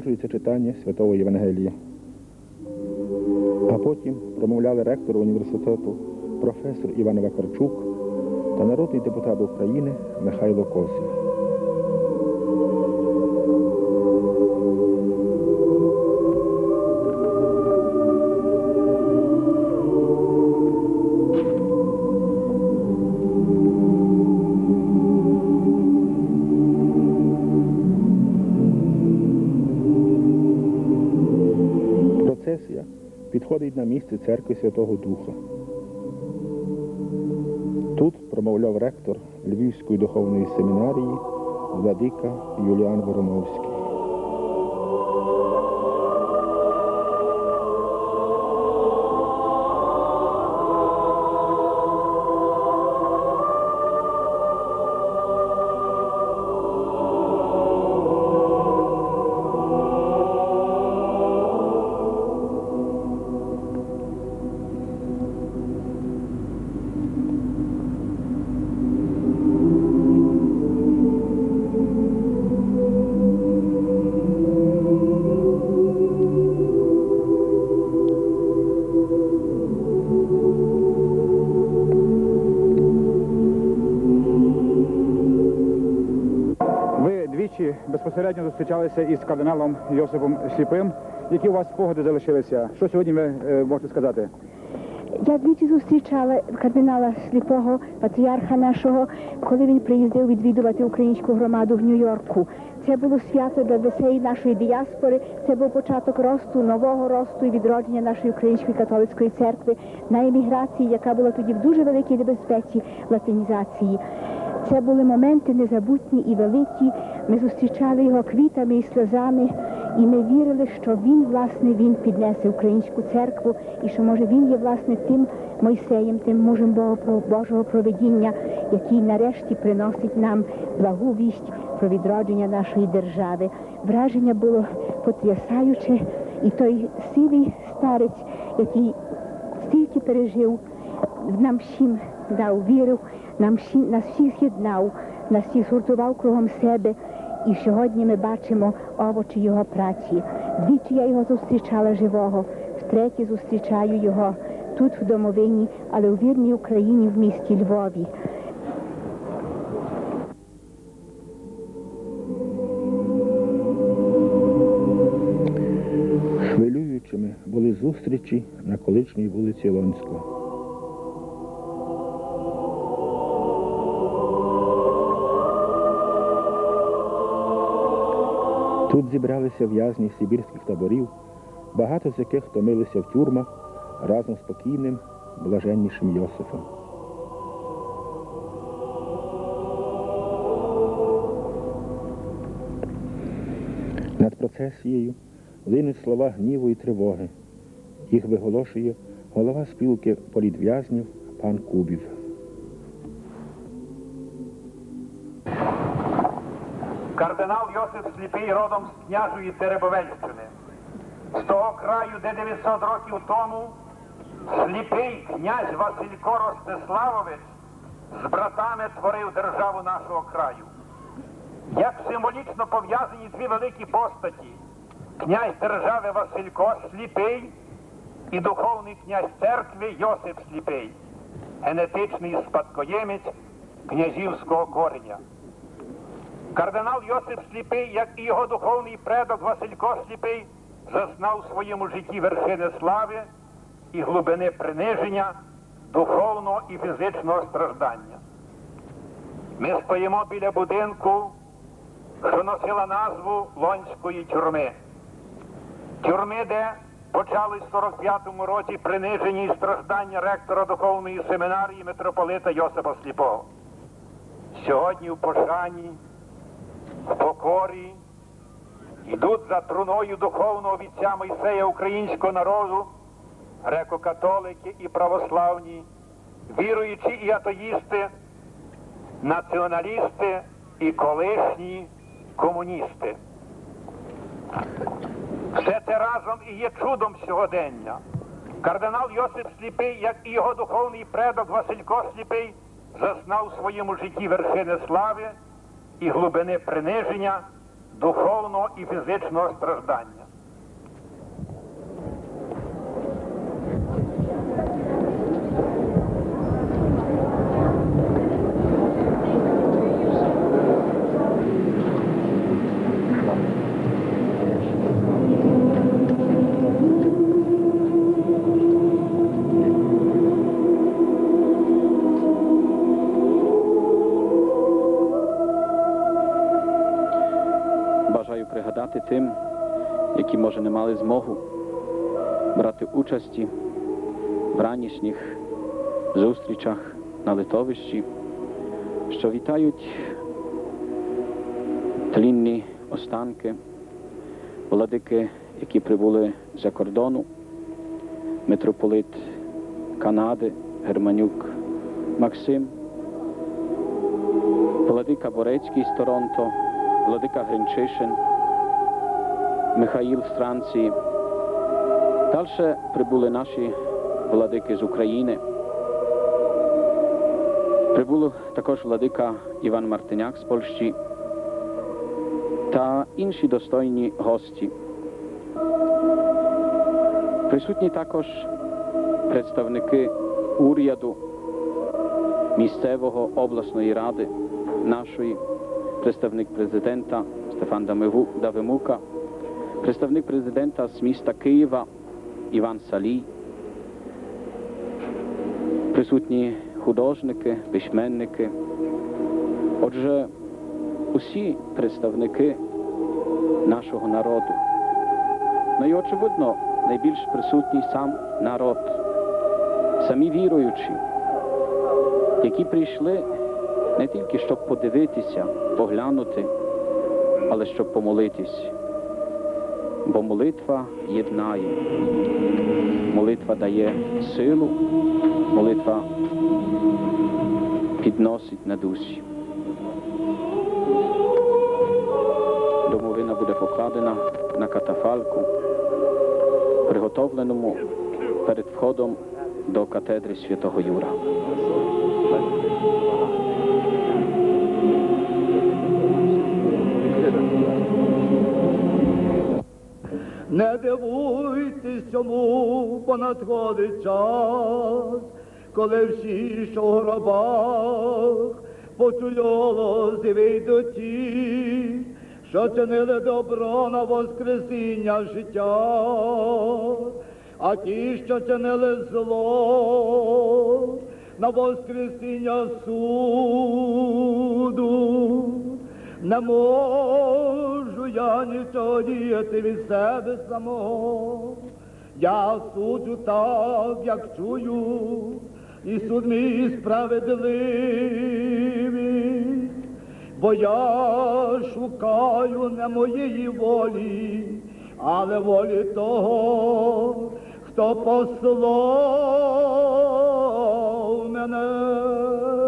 продовжується читання Святого Євангелія. А потім промовляли ректор університету професор Іван Вакарчук та народний депутат України Михайло Косів. Підходить на місце церкви Святого Духа. Тут промовляв ректор Львівської духовної семінарії владика Юліан Вороновський. Зустрічалися із кардиналом Йосипом Сліпим. Які у вас спогади залишилися? Що сьогодні ви е, можете сказати? Я двічі зустрічала кардинала сліпого патріарха нашого, коли він приїздив відвідувати українську громаду в Нью-Йорку. Це було свято для всієї нашої діаспори. Це був початок росту, нового росту і відродження нашої української католицької церкви на еміграції, яка була тоді в дуже великій небезпеці латинізації. Це були моменти незабутні і великі. Ми зустрічали його квітами і сльозами, і ми вірили, що він, власне, він піднесе українську церкву, і що може він є власне тим Мойсеєм, тим мужем Божого проведіння, який нарешті приносить нам благу вість про відродження нашої держави. Враження було потрясаюче, і той сивий старець, який стільки пережив, нам всім дав віру, нам всім, нас всіх з'єднав, нас всіх згуртував кругом себе. І сьогодні ми бачимо овочі його праці. Двічі я його зустрічала живого, втретє зустрічаю його тут, в домовині, але у вірній Україні в місті Львові. Хвилюючими були зустрічі на колишній вулиці Лонського. Тут зібралися в'язні сибірських таборів, багато з яких томилися в тюрмах разом з покійним блаженнішим Йосифом. Над процесією линуть слова гніву і тривоги. Їх виголошує голова спілки політв'язнів пан Кубів. Йосип Сліпий родом з княжої Теребовельщини. З того краю, де 900 років тому сліпий князь Василько Ростиславович з братами творив державу нашого краю. Як символічно пов'язані дві великі постаті князь держави Василько Сліпий і духовний князь церкви Йосип Сліпий, генетичний спадкоємець князівського кореня. Кардинал Йосип Сліпий, як і його духовний предок Василько Сліпий, зазнав у своєму житті вершини слави і глибини приниження, духовного і фізичного страждання. Ми стоїмо біля будинку, що носила назву Лонської тюрми. Тюрми, де почались в 45-му році приниження і страждання ректора духовної семінарії митрополита Йосипа Сліпого. Сьогодні в пошані в покорі, йдуть за труною духовного вітця Мойсея українського народу, греко-католики і православні, віруючі і атеїсти, націоналісти і колишні комуністи. Все це разом і є чудом сьогодення. Кардинал Йосип Сліпий, як і його духовний предок Василько Сліпий, зазнав у своєму житті вершини слави і глибини приниження, духовного і фізичного страждання. Пригадати тим, які, може, не мали змогу брати участі в ранішніх зустрічах на литовищі, що вітають тлінні останки, владики, які прибули за кордону, митрополит Канади, Германюк Максим, владика Борецький з Торонто, владика Гринчишин, Михаїл з Франції. Далі прибули наші владики з України. Прибув також владика Іван Мартиняк з Польщі та інші достойні гості. Присутні також представники уряду місцевого обласної ради нашої, представник президента Стефан Давимука, представник президента з міста Києва Іван Салій, присутні художники, письменники. Отже, усі представники нашого народу. Ну і очевидно, найбільш присутній сам народ, самі віруючі, які прийшли не тільки щоб подивитися, поглянути, але щоб помолитись. Бо молитва єднає, молитва дає силу, молитва підносить на душі. Домовина буде покладена на катафалку, приготовленому перед входом до катедри святого Юра. Не дивуйтесь цьому, бо надходить час, коли всі, що в гробах, почують голос вийдуть ті, що чинили добро на воскресіння життя, а ті, що чинили зло на воскресіння суду. Не можу я нічого діяти від себе самого. Я суджу так, як чую, і суд мій справедливий, бо я шукаю не моєї волі, але волі того, хто послав мене.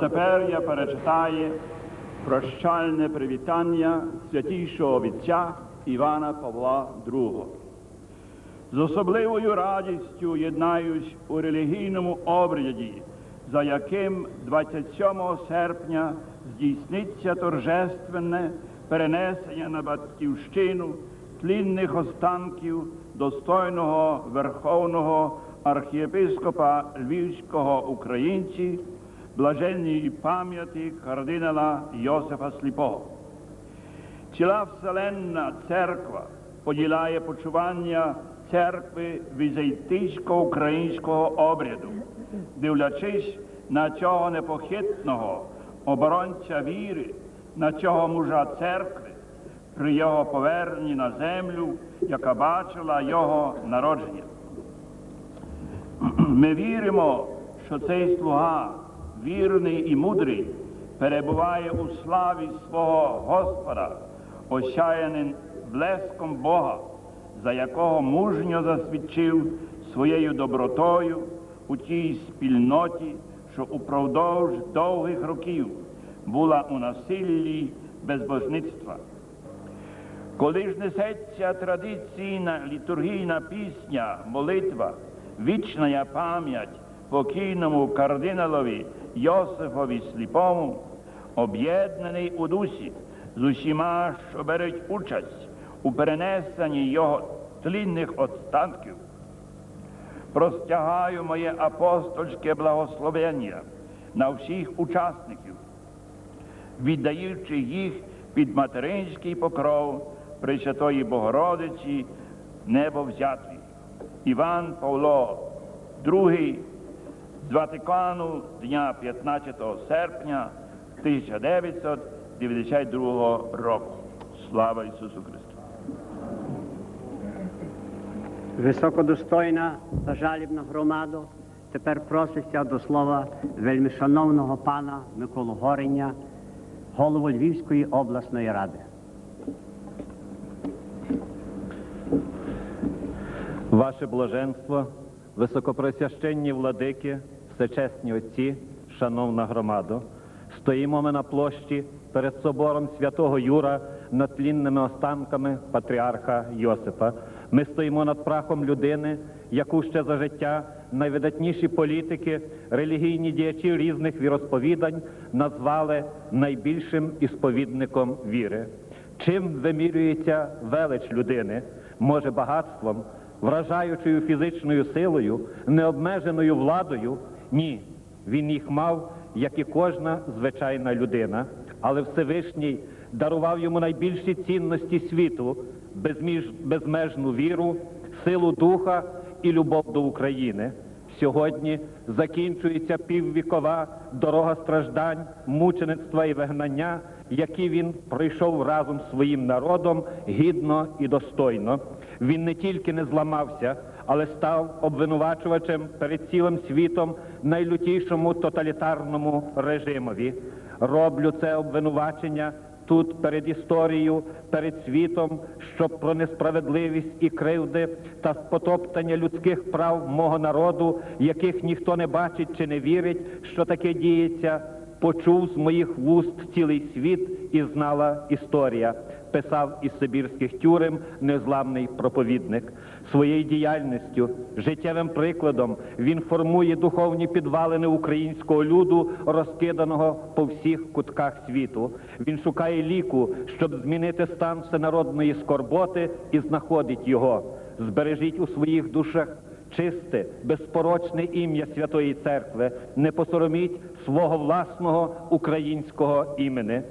Тепер я перечитаю прощальне привітання святійшого отця Івана Павла II. З особливою радістю єднаюсь у релігійному обряді, за яким 27 серпня здійсниться торжественне перенесення на батьківщину тлінних останків достойного верховного архієпископа Львівського українці, блаженній пам'яті кардинала Йосифа Сліпого. Ціла Вселенна церква поділяє почування церкви візантійсько-українського обряду, дивлячись на цього непохитного оборонця віри, на цього мужа церкви, при його поверненні на землю, яка бачила його народження. Ми віримо, що цей слуга, вірний і мудрий, перебуває у славі свого Господа, осяяним блеском Бога, за якого мужньо засвідчив своєю добротою, у тій спільноті, що упродовж довгих років була у насиллі безбожництва. Коли ж несеться традиційна літургійна пісня, молитва, вічна пам'ять покійному кардиналові Йосифові Сліпому, об'єднаний у дусі з усіма, що беруть участь у перенесенні його тлінних останків, простягаю моє апостольське благословення на всіх учасників, віддаючи їх під материнський покров Пресвятої Богородиці Небовзятлі. Іван Павло II з Ватикану дня 15 серпня 1992 року. Слава Ісусу Христу! Високодостойна та жалібна громада тепер проситься до слова вельмишановного пана Миколу Гореня, голову Львівської обласної ради. Ваше блаженство, високопресвященні владики, всечесні отці, шановна громадо, стоїмо ми на площі перед собором святого Юра над тлінними останками патріарха Йосипа. Ми стоїмо над прахом людини, яку ще за життя найвидатніші політики, релігійні діячі різних віросповідань назвали найбільшим ісповідником віри. Чим вимірюється велич людини? Може, багатством, вражаючою фізичною силою, необмеженою владою? Ні, він їх мав, як і кожна звичайна людина, але Всевишній дарував йому найбільші цінності світу, безміж, безмежну віру, силу духа і любов до України. Сьогодні закінчується піввікова дорога страждань, мучеництва і вигнання, які він пройшов разом з своїм народом гідно і достойно. Він не тільки не зламався, але став обвинувачувачем перед цілим світом найлютішому тоталітарному режимові. Роблю це обвинувачення тут перед історією, перед світом, щоб про несправедливість і кривди та потоптання людських прав мого народу, яких ніхто не бачить чи не вірить, що таке діється, почув з моїх вуст цілий світ і знала історія. Писав із Сибірських тюрем незламний проповідник. Своєю діяльністю, життєвим прикладом він формує духовні підвалини українського люду, розкиданого по всіх кутках світу. Він шукає ліку, щоб змінити стан всенародної скорботи, і знаходить його. Збережіть у своїх душах чисте, безпорочне ім'я Святої Церкви, не посороміть свого власного українського імени.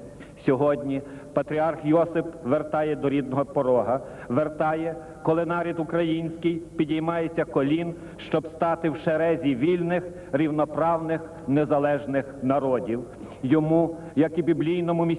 Сьогодні патріарх Йосип вертає до рідного порога, вертає, коли нарід український підіймається колін, щоб стати в шерезі вільних, рівноправних, незалежних народів. Йому, як і біблійному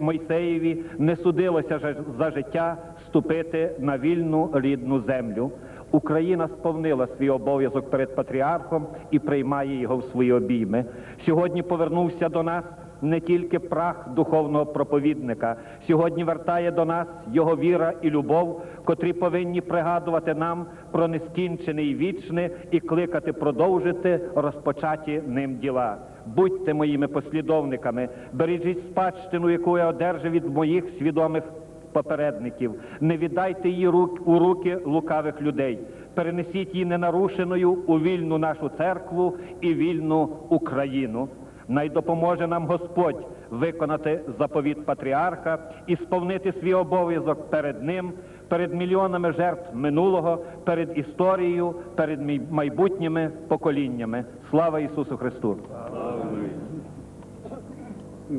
Мойсеєві, не судилося за життя ступити на вільну рідну землю. Україна сповнила свій обов'язок перед патріархом і приймає його в свої обійми. Сьогодні повернувся до нас не тільки прах духовного проповідника. Сьогодні вертає до нас його віра і любов, котрі повинні пригадувати нам про нескінчене і вічне і кликати продовжити розпочаті ним діла. Будьте моїми послідовниками, бережіть спадщину, яку я одержав від моїх свідомих попередників. Не віддайте її рук у руки лукавих людей. Перенесіть її ненарушеною у вільну нашу церкву і вільну Україну. Най допоможе нам Господь виконати заповіт патріарха і сповнити свій обов'язок перед ним, перед мільйонами жертв минулого, перед історією, перед майбутніми поколіннями. Слава Ісусу Христу!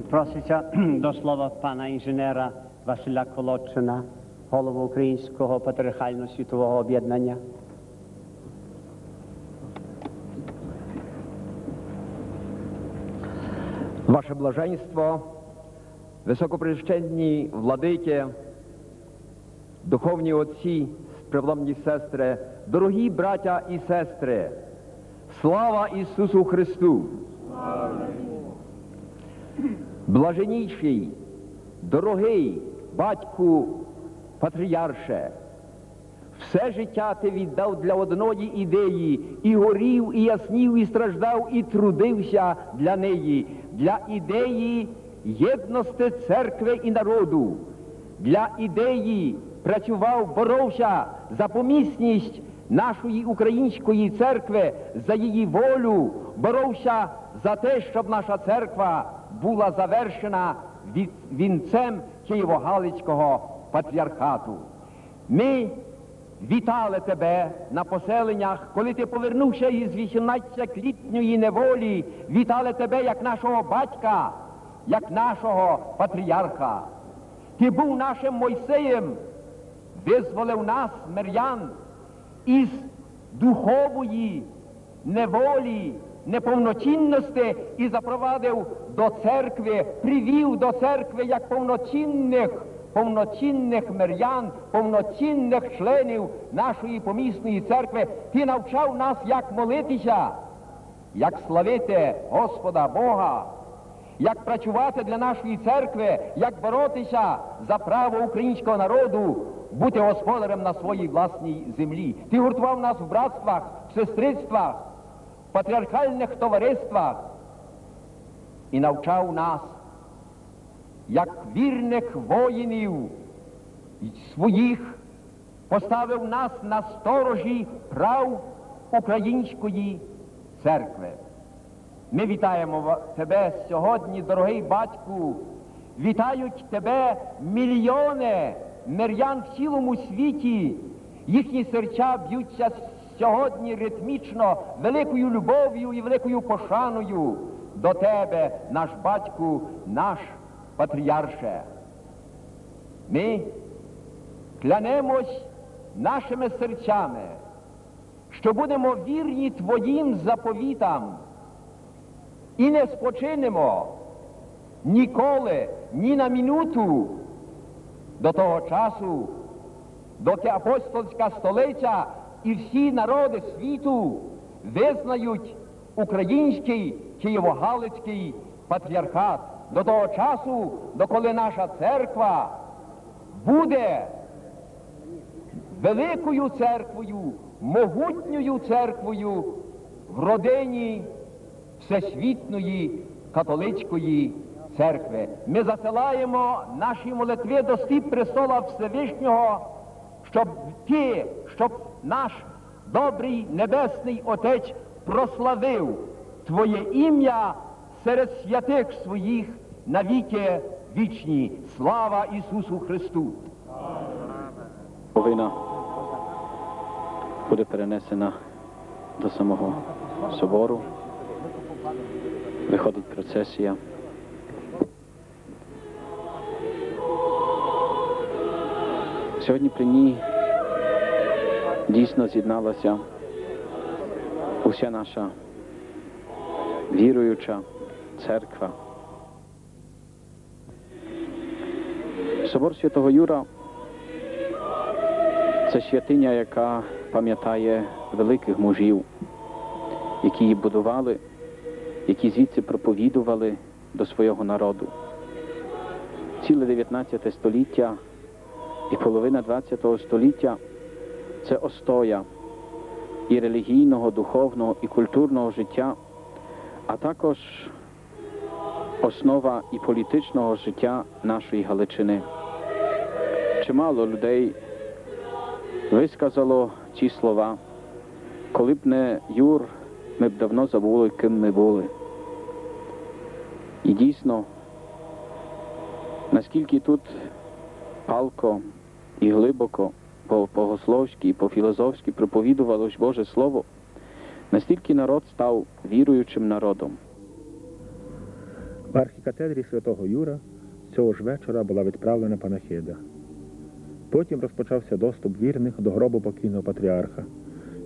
Проситься до слова пана інженера Василя Колодчина, голову Українського патріархально-світового об'єднання. Ваше блаженство, високопрещенні владики, духовні отці, спревломні сестри, дорогі браття і сестри, слава Ісусу Христу! Блаженніший, дорогий батьку патріарше, Все життя ти віддав для одної ідеї, і горів, і яснів, і страждав, і трудився для неї, для ідеї єдності церкви і народу, для ідеї працював, боровся за помісність нашої української церкви, за її волю, боровся за те, щоб наша церква була завершена від вінцем Києво-Галицького патріархату. Ми вітали тебе на поселеннях, коли ти повернувся із 18-літньої неволі, вітали тебе як нашого батька, як нашого патріарха. Ти був нашим Мойсеєм, визволив нас, мирян, із духової неволі, неповноцінності і запровадив до церкви, привів до церкви як повноцінних, повноцінних мирян, повноцінних членів нашої помісної церкви. Ти навчав нас, як молитися, як славити Господа Бога, як працювати для нашої церкви, як боротися за право українського народу бути господарем на своїй власній землі. Ти гуртував нас в братствах, в сестрицтвах, в патріархальних товариствах і навчав нас, як вірних воїнів своїх, поставив нас на сторожі прав української церкви. Ми вітаємо тебе сьогодні, дорогий батьку. Вітають тебе мільйони мирян в цілому світі. Їхні серця б'ються сьогодні ритмічно, великою любов'ю і великою пошаною до тебе, наш батьку, наш патріарше. Ми клянемось нашими серцями, що будемо вірні твоїм заповітам і не спочинемо ніколи, ні на минуту до того часу, доки апостольська столиця і всі народи світу визнають український Києво-Галицький патріархат до того часу, доколи наша церква буде великою церквою, могутньою церквою в родині Всесвітньої католицької церкви. Ми засилаємо наші молитви до стіп престола Всевишнього, щоб ті, щоб наш добрий небесний Отець прославив Твоє ім'я серед святих своїх навіки вічні. Слава Ісусу Христу! Повинна буде перенесена до самого собору. Виходить процесія. Сьогодні при ній дійсно з'єдналася уся наша віруюча церква. Собор Святого Юра це святиня, яка пам'ятає великих мужів, які її будували, які звідси проповідували до свого народу. Ціле 19 століття і половина 20 століття це остоя і релігійного, духовного і культурного життя, а також основа і політичного життя нашої Галичини. Чимало людей висказало ці слова. Коли б не Юр, ми б давно забули, ким ми були. І дійсно, наскільки тут палко і глибоко по богословськи і по-філозофськи проповідувалось Боже Слово, настільки народ став віруючим народом. В архікатедрі святого Юра цього ж вечора була відправлена панахида. Потім розпочався доступ вірних до гробу покійного патріарха.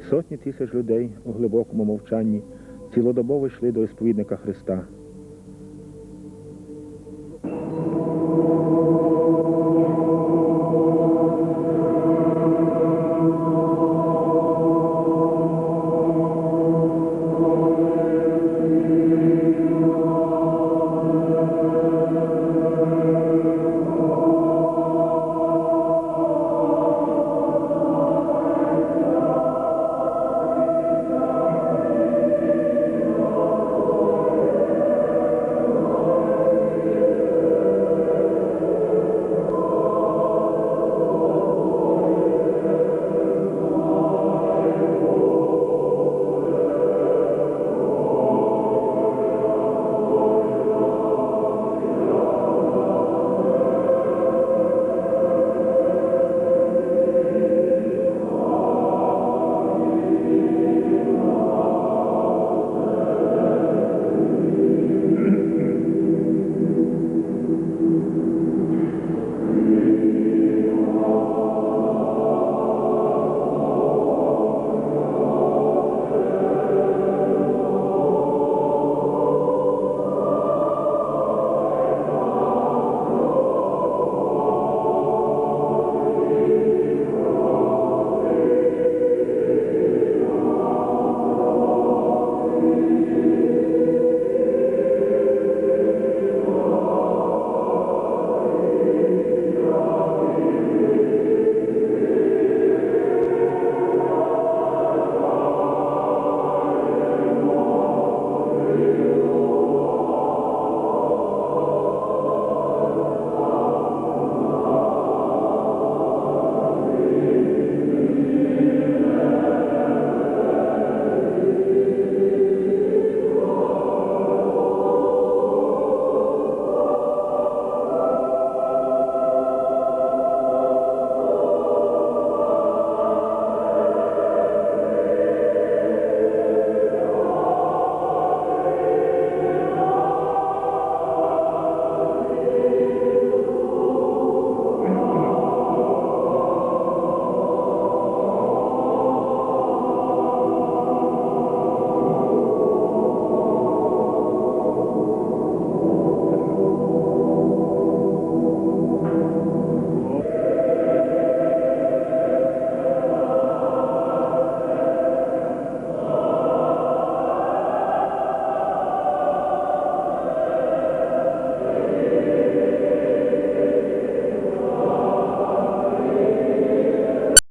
Сотні тисяч людей у глибокому мовчанні цілодобово йшли до ісповідника Христа,